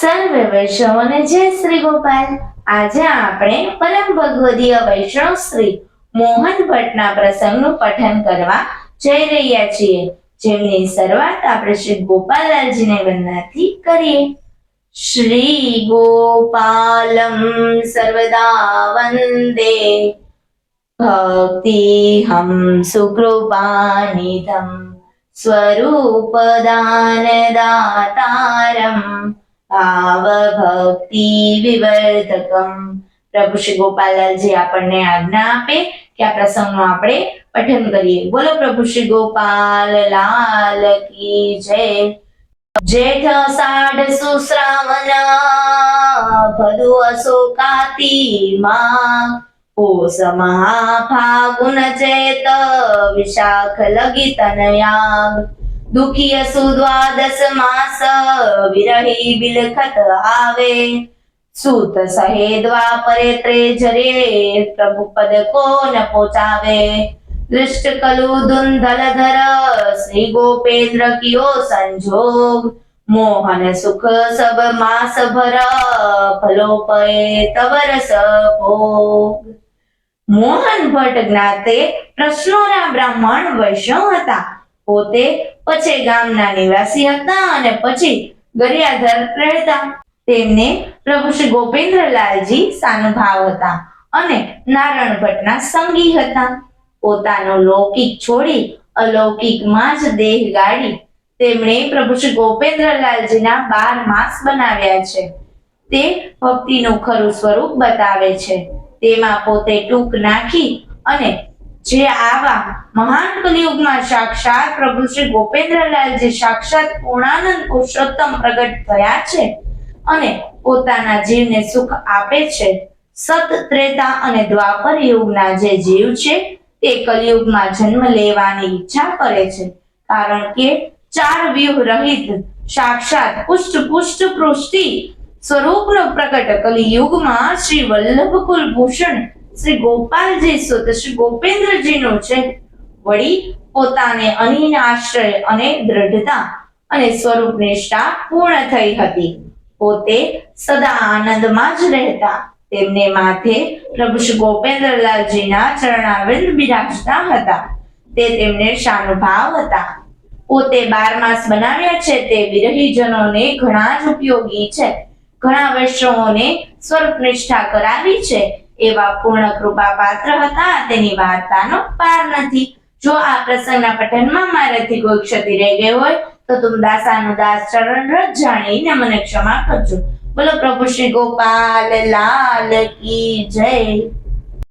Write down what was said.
સર્વે વૈષ્ણવોને જય શ્રી ગોપાલ. આજે આપણે પરમ ભગવદીય વૈષ્ણવ શ્રી મોહન ભટ્ટના પ્રસંગનું પઠન કરવા જઈ રહ્યા છીએ, જેમની શરૂઆત આપણે શ્રી ગોપાલજીને વંદનાથી કરીએ. શ્રી ગોપાલમ સર્વદા વંદે. ભક્તિહમ સુકૃપાનિધમ સ્વરૂપદાનદાતારમ ભાવભક્તિ વિવર્ધકમ પ્રભુ શ્રી ગોપાલજી આપણને આજ્ઞા આપે કે આ પ્રસંગનું આપણે પઠન કરીએ બોલો પ્રભુ શ્રી ગોપાલ લાલ કી જય જેઠ સાઢ સુશ્રાવના ભદુ અશોકાતીમાં પોષ મહાફાગુન ચેત વિશાખ લગી તનયાગ દુખી સુદ્વાદશ માસ વિરહી બિલખત આવે. સુત સહે દ્વાપરે ત્રેજરે પ્રભુ પદ કો ન પોચાવે દૃષ્ટ કલુ દુંધલ ધર શ્રી ગોપેન્દ્ર કિયો સંજોગ. મોહન સુખ સબ માસ ભર ફલો પે તવરસ ભોગ. મોહન ભટ્ટ જ્ઞાતે પ્રશ્નોના બ્રાહ્મણ વૈષ્ણવ હતા. પોતે પછી ગામના નિવાસી હતા અને પછી ગરિયાધર રહેતા. તેમને પ્રભુ શ્રી ગોપેન્દ્રલાલજી સાનુભાવ હતા અને નારાયણ ભટ્ટના સંગી હતા. પોતાનો લૌકિક છોડી અલૌકિકમાં જ દેહ ગાડી તેમણે પ્રભુ શ્રી ગોપેન્દ્રલાલજીના બાર માસ બનાવ્યા છે. તે ભક્તિનું ખરું સ્વરૂપ બતાવે છે. તેમાં પોતે ટૂંક નાખી અને જે આવા મહાન કલિયુગમાં સાક્ષાત પ્રભુ શ્રી ગોપેન્દ્રલાલજી સાક્ષાત પૂર્ણાનંદ પુરુષોત્તમ પ્રગટ થયા છે અને પોતાના જીવને સુખ આપે છે, સત, ત્રેતા અને દ્વાપર યુગના જે જીવ છે, તે કલિયુગમાં જન્મ લેવાની ઈચ્છા કરે છે. કારણ કે ચાર વ્યૂહ રહિત સાક્ષાત પુષ્ટ પુષ્ટ પૃષ્ટિ સ્વરૂપનો પ્રગટ કલિયુગમાં શ્રી વલ્લભ કુલભૂષણ શ્રી ગોપાલજી સુત શ્રી ગોપેન્દ્રજીનું છે વળી પોતાને અનિન આશ્રય અને દ્રઢતા અને સ્વરૂપ નિષ્ઠા પૂર્ણ થઈ હતી. પોતે સદા આનંદમાં જ રહેતા. તેમને માથે પ્રભુ શ્રી ગોપેન્દ્રલાલજીના ચરણાવિંદ બિરાજતા હતા. તે તેમને શાનુભાવ હતા. પોતે બાર માસ બનાવ્યા છે તે વિરહીજનોને ઘણા જ ઉપયોગી છે. ઘણા વૈષ્ણવોને સ્વરૂપ નિષ્ઠા કરાવી છે. એવા પૂર્ણ કૃપા પાત્ર હતા, તેની વાર્તાનો પાર નથી. જો આ પ્રસંગના પઠનમાં મારાથી કોઈ ક્ષતિ રહી ગઈ હોય, તો તું દાસાનું દાસ ચરણ રજ જાણીને મને ક્ષમા કરજો. બોલો પ્રભુ શ્રી ગોપાલ, લાલ કી જય.